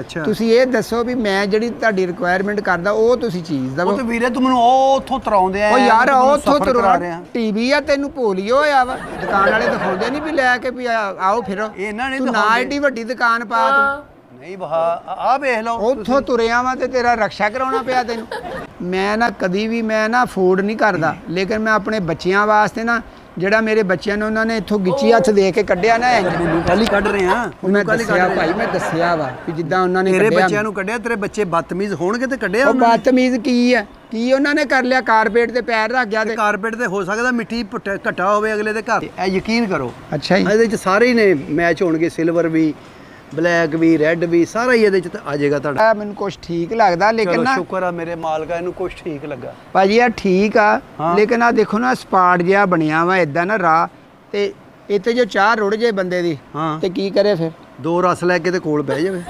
ਅੱਛਾ। ਤੁਸੀਂ ਇਹ ਦੱਸੋ ਵੀ ਮੈਂ ਜਿਹੜੀ ਤੁਹਾਡੀ ਰਿਕੁਆਇਰਮੈਂਟ ਕਰਦਾ ਉਹ ਤੁਸੀਂ ਚੀਜ਼ ਦਵੋ। ਉਹ ਤੇ ਵੀਰੇ ਤੂੰ ਮੈਨੂੰ ਉਹ ਉੱਥੋਂ ਤਰਾਉਂਦੇ ਆ ਉਹ ਯਾਰ ਉਹ ਉੱਥੋਂ ਤੁਰ ਟੀਵੀ ਆ ਤੈਨੂੰ ਪੋਲੀਓ ਹੋਇਆ ਵਾ। ਦੁਕਾਨ ਵਾਲੇ ਦਿਖਾਉਂਦੇ ਨਹੀਂ ਵੀ ਲੈ ਕੇ ਵੀ ਆ- ਆਓ ਫਿਰੋ। ਇਹਨਾਂ ਨੇ ਤੂੰ ਨਾ। ਏਡੀ ਵੱਡੀ ਦੁਕਾਨ ਪਾ ਤੂੰ। ਨਹੀਂ ਬਹਾ ਆ ਵੇਖ ਲਓ ਉੱਥੋਂ ਤੁਰਿਆ ਵਾਂ ਤੇ ਤੇਰਾ ਰਕਸ਼ਾ ਕਰਾਉਣਾ ਪਿਆ ਤੈਨੂੰ। ਮੈਂ ਨਾ ਕਦੀ ਵੀ ਮੈਂ ਨਾ ਅਫੋਰਡ ਨਹੀਂ ਕਰਦਾ। ਲੇਕਿਨ ਮੈਂ ਆਪਣੇ ਬੱਚਿਆਂ ਵਾਸਤੇ ਨਾ ਜਿਹੜਾ ਮੇਰੇ ਬੱਚਿਆਂ ਨੂੰ ਉਹਨਾਂ ਨੇ ਇੱਥੋਂ ਗਿੱਚੀ ਹੱਥ ਦੇ ਕੇ ਕੱਢਿਆ ਨਾ ਇੰਜ। ਕੱਲ ਹੀ ਕੱਢ ਰਹੇ? ਆ ਮੈਂ ਦੱਸਿਆ ਭਾਈ ਮੈਂ ਦੱਸਿਆ ਵਾ ਕਿ ਜਿੱਦਾਂ ਉਹਨਾਂ ਨੇ ਤੇਰੇ ਬੱਚਿਆਂ ਨੂੰ ਕੱਢਿਆ ਤੇਰੇ ਬੱਚੇ ਬਦਤਮੀਜ਼ ਹੋਣਗੇ ਤੇ ਕੱਢਿਆ ਉਹ ਬਦਤਮੀਜ਼ ਕੀ ਹੈ? ਕੀ ਉਹਨਾਂ ਨੇ ਕਰ ਲਿਆ? ਕਾਰਪੇਟ ਤੇ ਪੈਰ ਰੱਖ ਗਿਆ ਤੇ ਕਾਰਪੇਟ ਤੇ ਹੋ ਸਕਦਾ ਮਿੱਟੀ ਘਟਾ ਹੋਵੇ ਅਗਲੇ ਦੇ ਘਰ। ਇਹ ਯਕੀਨ ਕਰੋ। ਅੱਛਾ ਜੀ। ਇਹਦੇ ਚ ਸਾਰੇ ਹੀ ਨੇ ਮੈਚ ਹੋਣਗੇ ਸਿਲਵਰ ਵੀ ਬਲੈਕ ਵੀ ਰੈੱਡ ਵੀ ਸਾਰਾ ਹੀ ਇਹਦੇ ਚ ਤਾਂ ਆ ਜਾਏਗਾ ਤੁਹਾਡਾ। ਮੈਨੂੰ ਕੁਝ ਠੀਕ ਲੱਗਦਾ ਲੇਕਿਨ ਚਲੋ ਨਾ ਸ਼ੁਕਰ ਆ ਮੇਰੇ ਮਾਲਕਾ ਇਹਨੂੰ ਕੁਝ ਠੀਕ ਲੱਗਾ। ਭਾਜੀ ਆ ਠੀਕ ਆ ਹਾਂ। ਲੇਕਿਨ ਆ ਦੇਖੋ ਨਾ ਸਪਾਟ ਜਿਹਾ ਬਣਿਆ ਵਾ ਇਦਾਂ ਨਾ ਰਾਹ। ਤੇ ਇੱਥੇ ਜੋ ਚਾਹ ਰੁੜ ਜੇ ਬੰਦੇ ਦੀ ਹਾਂ। ਤੇ ਕੀ ਕਰੇ ਫਿਰ? ਦੋ ਰਸ ਲੈ ਕੇ ਤੇ ਕੋਲ ਬਹਿ ਜਾਵੇ।